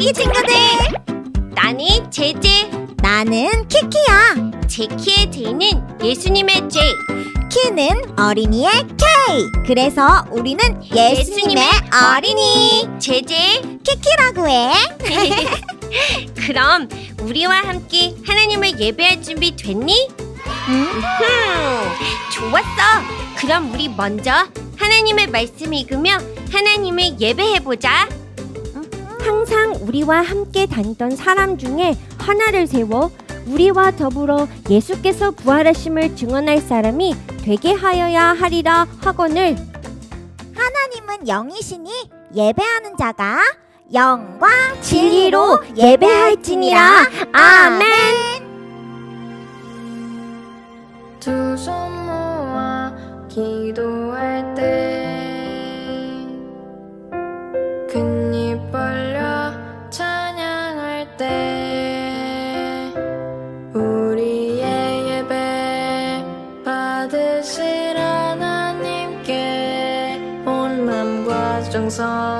제키 친구들! 나는 제제, 나는 키키야. 제 키의 제는 예수님의 제, 키는 어린이의 K. 그래서 우리는 예수님의 어린이 제제. 키키라고 해. 그럼 우리와 함께 하나님을 예배할 준비 됐니? 음? 흠, 좋았어. 그럼 우리 먼저 하나님의 말씀 읽으며 하나님을 예배해 보자. 항상 우리와 함께 다니던 사람 중에 하나를 세워 우리와 더불어 예수께서 부활하심을 증언할 사람이 되게 하여야 하리라 하거늘 하나님은 영이시니 예배하는 자가 영과 진리로 예배할지니라. 아멘. 두 손 모아 기도 song.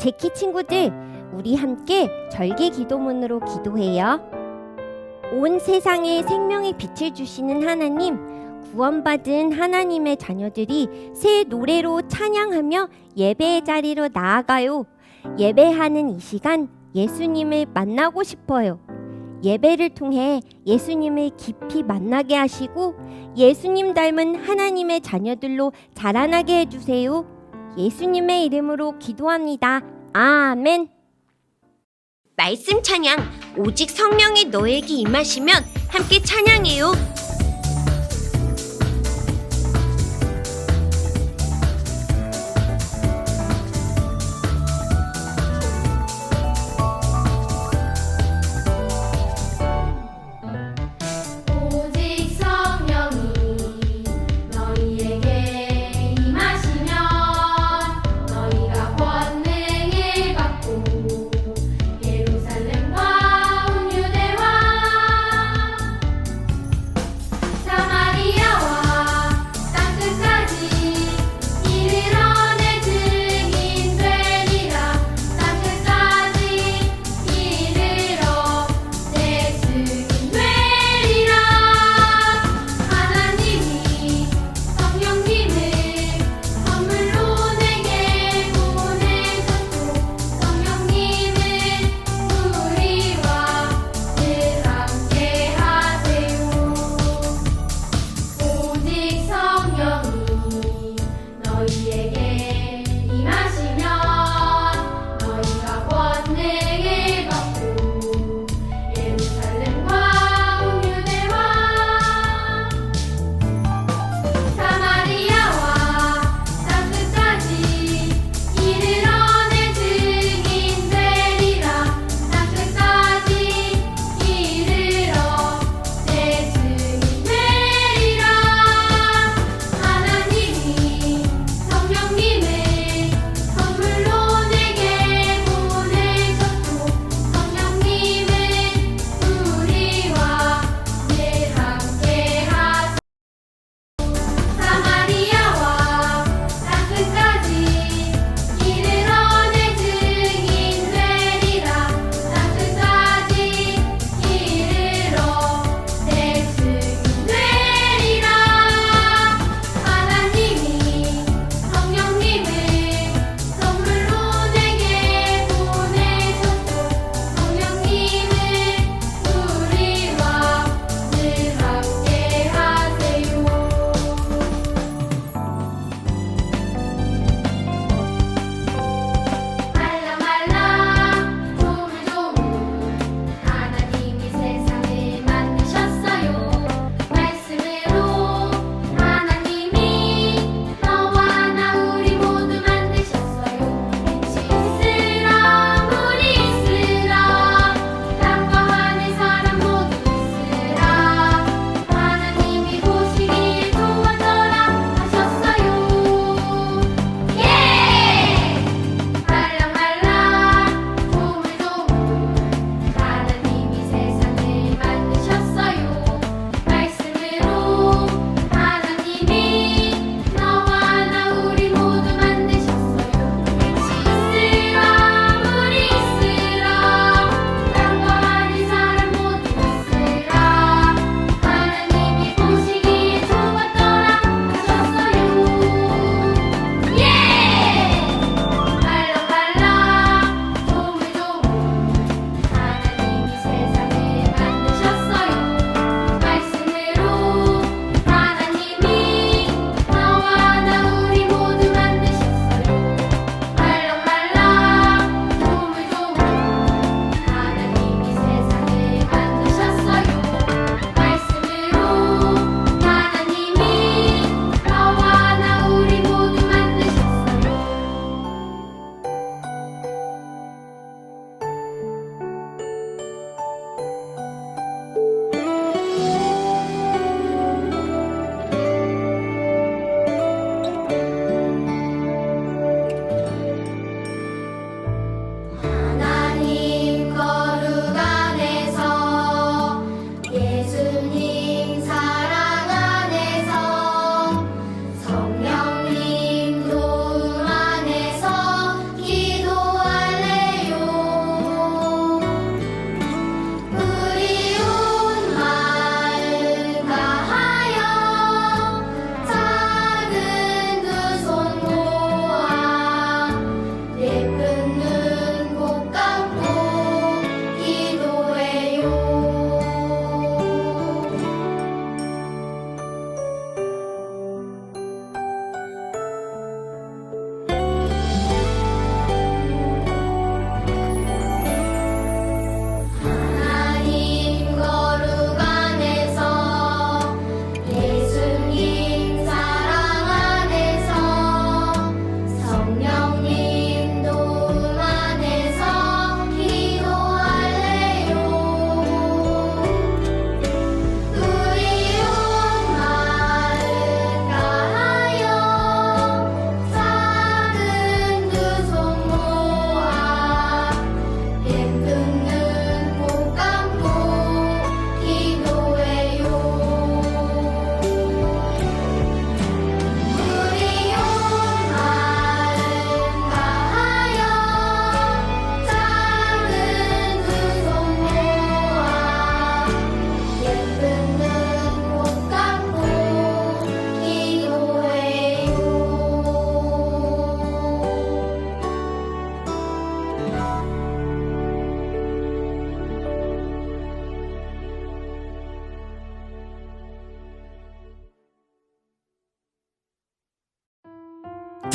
제키 친구들 우리 함께 절개 기도문으로 기도해요 온 세상에 생명의 빛을 주시는 하나님 구원받은 하나님의 자녀들이 새 노래로 찬양하며 예배의 자리로 나아가요. 예배하는 이 시간 예수님을 만나고 싶어요. 예배를 통해 예수님을 깊이 만나게 하시고 예수님 닮은 하나님의 자녀들로 자라나게 해주세요. 예수님의 이름으로 기도합니다. 아멘. 말씀 찬양, 오직 성령이 너에게 임하시면 함께 찬양해요.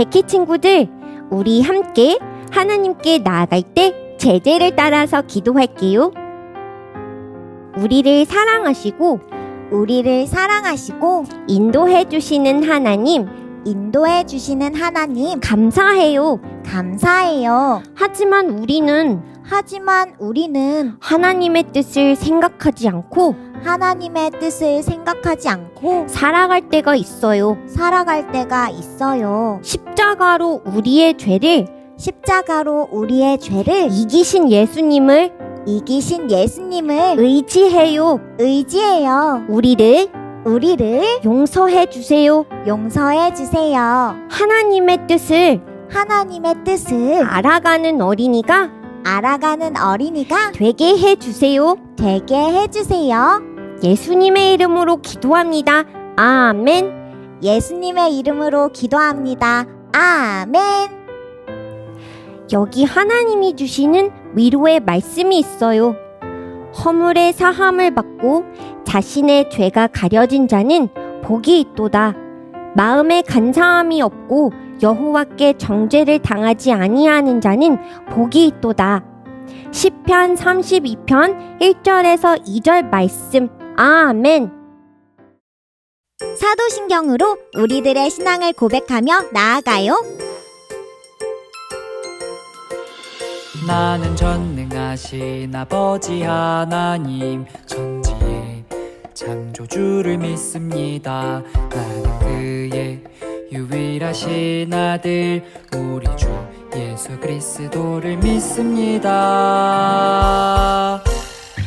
제키 친구들, 우리 함께 하나님께 나아갈 때 제재를 따라서 기도할게요. 우리를 사랑하시고 우리를 사랑하시고 인도해 주시는 하나님, 인도해 주시는 하나님 감사해요. 감사해요. 하지만 우리는 하지만 우리는 하나님의 뜻을 생각하지 않고 하나님의 뜻을 생각하지 않고 살아갈 때가 있어요. 살아갈 때가 있어요. 십자가로 우리의 죄를 십자가로 우리의 죄를 이기신 예수님을 이기신 예수님을 의지해요. 의지해요. 우리를 우리를 용서해 주세요. 용서해 주세요. 하나님의 뜻을 하나님의 뜻을 알아가는 어린이가 알아가는 어린이가 되게 해 주세요. 되게 해주세요. 예수님의 이름으로 기도합니다. 아멘. 예수님의 이름으로 기도합니다. 아멘. 여기 하나님이 주시는 위로의 말씀이 있어요. 허물의 사함을 받고 자신의 죄가 가려진 자는 복이 있도다. 마음에 간사함이 없고 여호와께 정죄를 당하지 아니하는 자는 복이 있도다. 시편 32편 1절에서 2절 말씀. 아멘. 사도신경으로 우리들의 신앙을 고백하며 나아가요. 나는 전능하신 아버지 하나님 천지의 창조주를 믿습니다 나는 그의 유일하신 아들 우리 주 예수 그리스도를 믿습니다.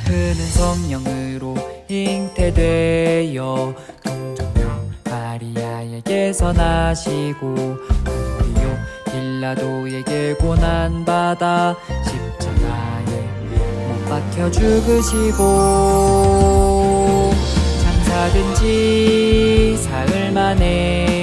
흐는 성령으로 잉태되어 동정녀 마리아에게서 나시고 우리요 빌라도에게 고난받아 십자가에 못 박혀 죽으시고 장사된 지 사흘 만에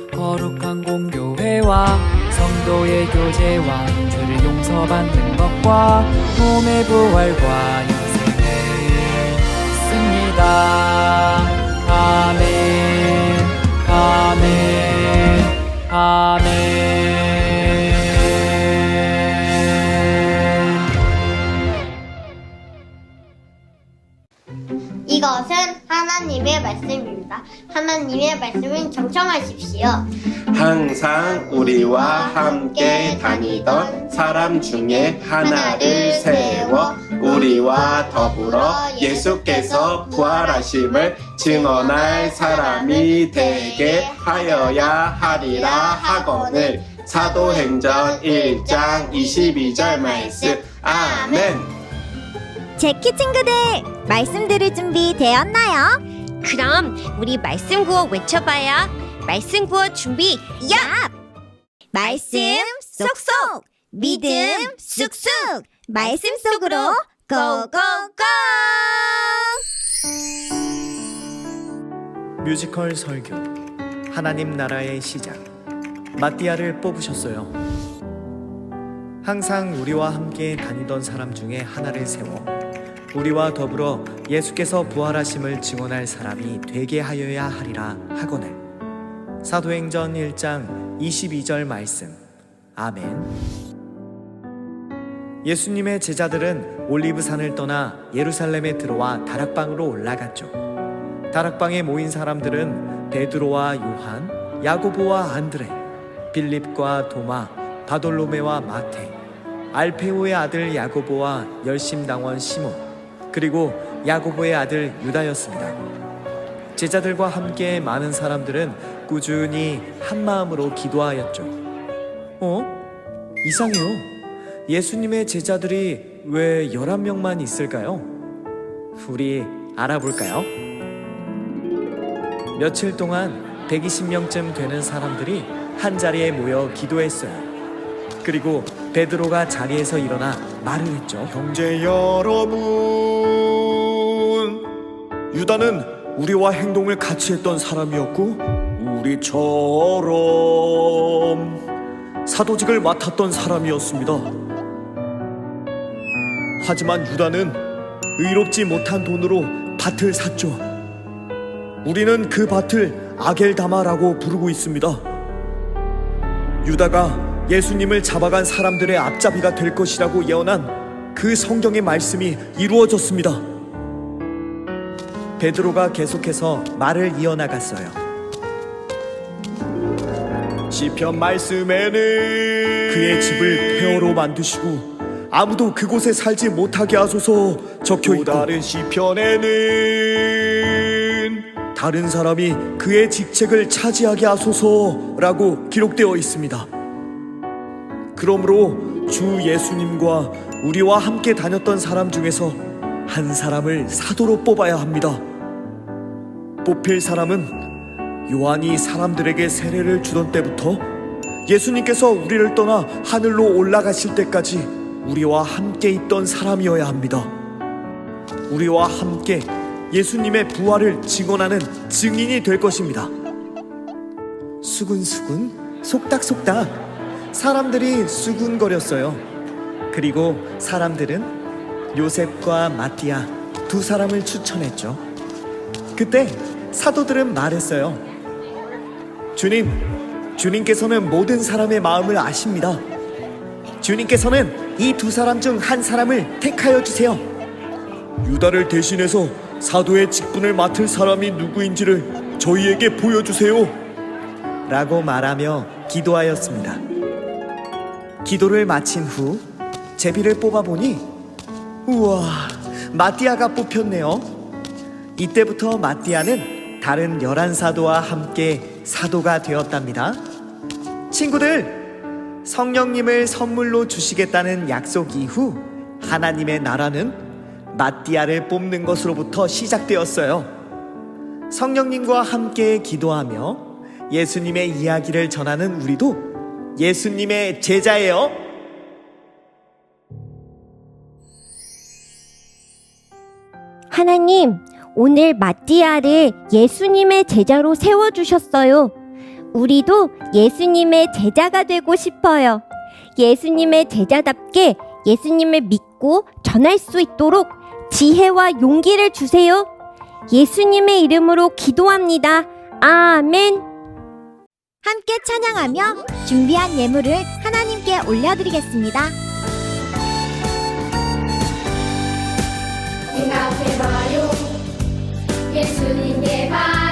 거룩한 공교회와 성도의 교제와 죄를 용서받는 것과 몸의 부활과 영생을 믿습니다. 아멘, 아멘, 아멘. 이것은 하나님의 말씀입니다. 하나님의 말씀을 경청하십시오. 항상 우리와 함께 다니던 사람 중에 하나를 세워 우리와 더불어 예수께서 부활하심을 증언할 사람이 되게 하여야 하리라 하거늘 사도행전 1장 22절 말씀 아멘 제키 친구들, 말씀 들을 준비 되었나요? 그럼 우리 말씀 구호 외쳐봐요. 말씀 구호 준비. 야! 말씀 쏙쏙, 믿음 쑥쑥, 말씀 속으로 고고고! 뮤지컬 설교 하나님 나라의 시작 마띠아를 뽑으셨어요. 항상 우리와 함께 다니던 사람 중에 하나를 세워 우리와 더불어 예수께서 부활하심을 증언할 사람이 되게 하여야 하리라 하거늘. 사도행전 1장 22절 말씀. 아멘. 예수님의 제자들은 올리브산을 떠나 예루살렘에 들어와 다락방으로 올라갔죠. 다락방에 모인 사람들은 베드로와 요한, 야고보와 안드레, 빌립과 도마, 바돌로메와 마테, 알페오의 아들 야고보와 열심당원 시몬, 그리고 야고보의 아들 유다였습니다. 제자들과 함께 많은 사람들은 꾸준히 한 마음으로 기도하였죠. 어? 이상해요. 예수님의 제자들이 왜 11명만 있을까요? 우리 알아볼까요? 며칠 동안 120명쯤 되는 사람들이 한 자리에 모여 기도했어요. 그리고 베드로가 자리에서 일어나 말을 했죠. 형제 여러분 유다는 우리와 행동을 같이 했던 사람이었고 우리처럼 사도직을 맡았던 사람이었습니다. 하지만 유다는 의롭지 못한 돈으로 밭을 샀죠. 우리는 그 밭을 아겔다마라고 부르고 있습니다. 유다가 예수님을 잡아간 사람들의 앞잡이가 될 것이라고 예언한 그 성경의 말씀이 이루어졌습니다. 베드로가 계속해서 말을 이어나갔어요. 시편 말씀에는 그의 집을 폐허로 만드시고 아무도 그곳에 살지 못하게 하소서 적혀 있고 다른 시편에는 다른 사람이 그의 직책을 차지하게 하소서라고 기록되어 있습니다. 그러므로 주 예수님과 우리와 함께 다녔던 사람 중에서 한 사람을 사도로 뽑아야 합니다. 뽑힐 사람은 요한이 사람들에게 세례를 주던 때부터 예수님께서 우리를 떠나 하늘로 올라가실 때까지 우리와 함께 있던 사람이어야 합니다. 우리와 함께 예수님의 부활을 증언하는 증인이 될 것입니다. 수근수근, 속닥속닥 사람들이 수군거렸어요. 그리고 사람들은 요셉과 마띠아 두 사람을 추천했죠. 그때 사도들은 말했어요. 주님, 주님께서는 모든 사람의 마음을 아십니다. 주님께서는 이 두 사람 중 한 사람을 택하여 주세요. 유다를 대신해서 사도의 직분을 맡을 사람이 누구인지를 저희에게 보여주세요. 라고 말하며 기도하였습니다. 기도를 마친 후 제비를 뽑아보니 우와 마띠아가 뽑혔네요. 이때부터 마띠아는 다른 열한 사도와 함께 사도가 되었답니다. 친구들 성령님을 선물로 주시겠다는 약속 이후 하나님의 나라는 마띠아를 뽑는 것으로부터 시작되었어요. 성령님과 함께 기도하며 예수님의 이야기를 전하는 우리도 예수님의 제자예요. 하나님, 오늘 마띠아를 예수님의 제자로 세워주셨어요. 우리도 예수님의 제자가 되고 싶어요. 예수님의 제자답게 예수님을 믿고 전할 수 있도록 지혜와 용기를 주세요. 예수님의 이름으로 기도합니다. 아멘. 함께 찬양하며 준비한 예물을 하나님께 올려드리겠습니다. 생각해봐요 예수님께 받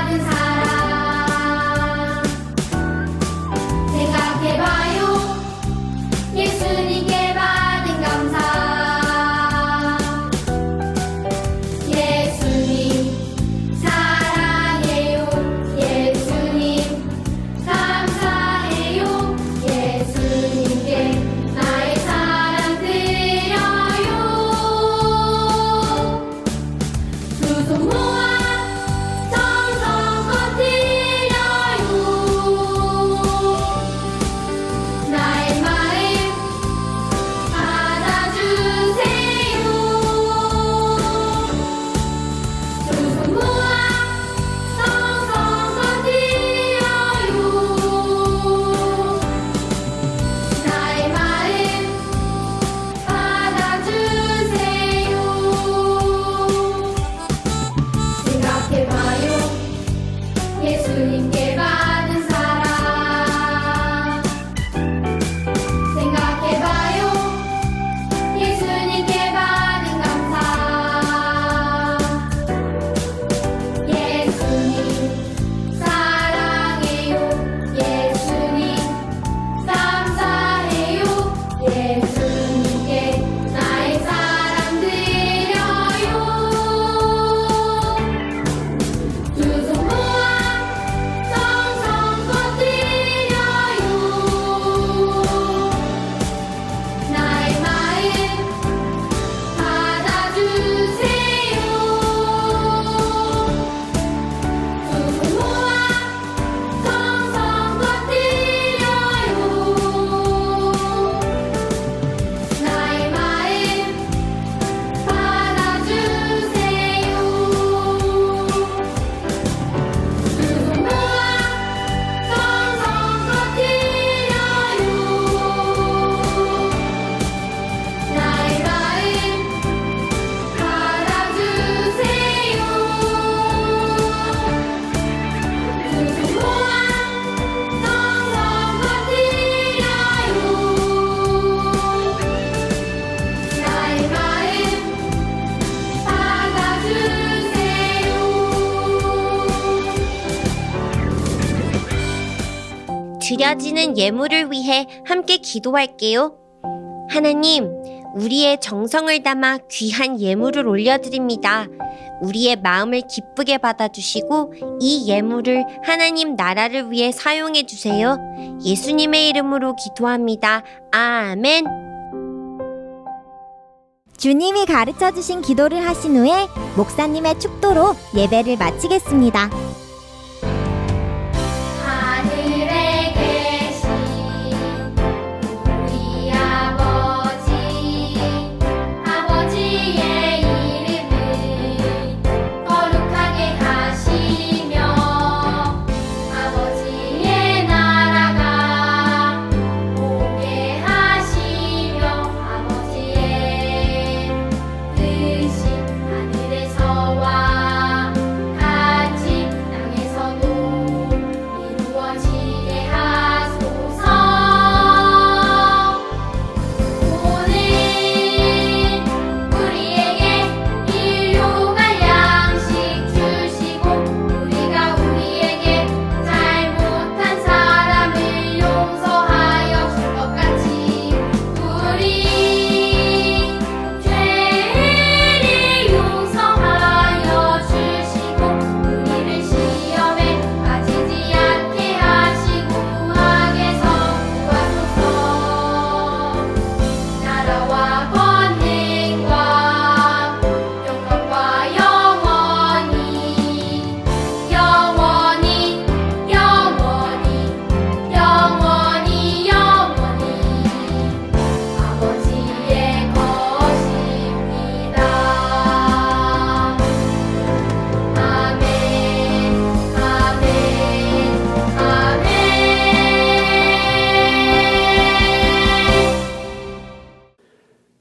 드려지는 예물을 위해 함께 기도할게요. 하나님, 우리의 정성을 담아 귀한 예물을 올려드립니다. 우리의 마음을 기쁘게 받아주시고 이 예물을 하나님 나라를 위해 사용해 주세요. 예수님의 이름으로 기도합니다. 아멘. 주님이 가르쳐 주신 기도를 하신 후에 목사님의 축도로 예배를 마치겠습니다.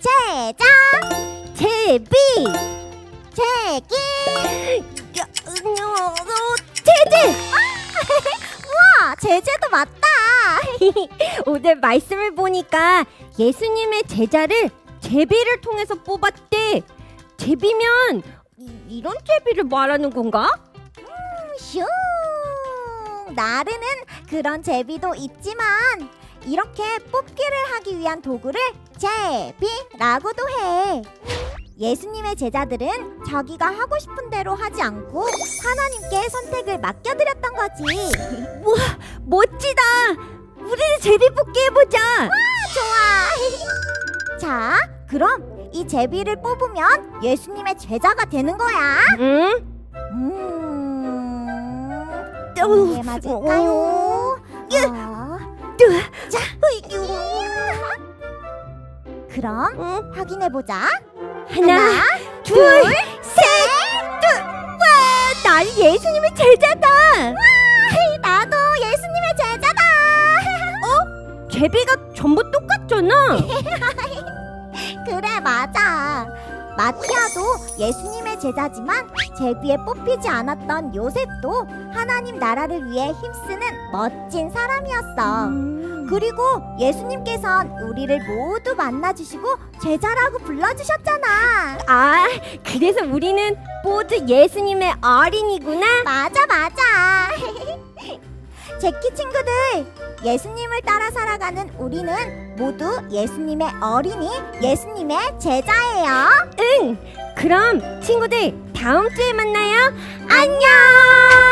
제자 제비 제기 제제 우와 제제도 맞다 오늘 말씀을 보니까 예수님의 제자를 제비를 통해서 뽑았대. 제비면 이- 이런 제비를 말하는 건가? 슝 나르는 그런 제비도 있지만 이렇게 뽑기를 하기 위한 도구를 제비라고도 해 예수님의 제자들은 자기가 하고 싶은 대로 하지 않고 하나님께 선택을 맡겨드렸던 거지 멋지다. 우리는 제비 뽑기 해보자. 좋아 자 그럼 이 제비를 뽑으면 예수님의 제자가 되는 거야 응? 음... 이게 맞을까요? 어. 어. 자, 으이구. 그럼 응? 확인해 보자. 하나, 둘, 셋, 둘. 와, 난 예수님의 제자다. 나도 예수님의 제자다. 제비가 전부 똑같잖아. 그래, 맞아. 마티아도 예수님의 제자지만 제비에 뽑히지 않았던 요셉도 하나님 나라를 위해 힘쓰는 멋진 사람이었어. 그리고 예수님께선 우리를 모두 만나주시고 제자라고 불러주셨잖아. 아, 그래서 우리는 모두 예수님의 어린이구나. 맞아 맞아 제키 친구들 예수님을 따라 살아가는 우리는 모두 예수님의 어린이 예수님의 제자예요 응. 그럼 친구들 다음 주에 만나요. 안녕.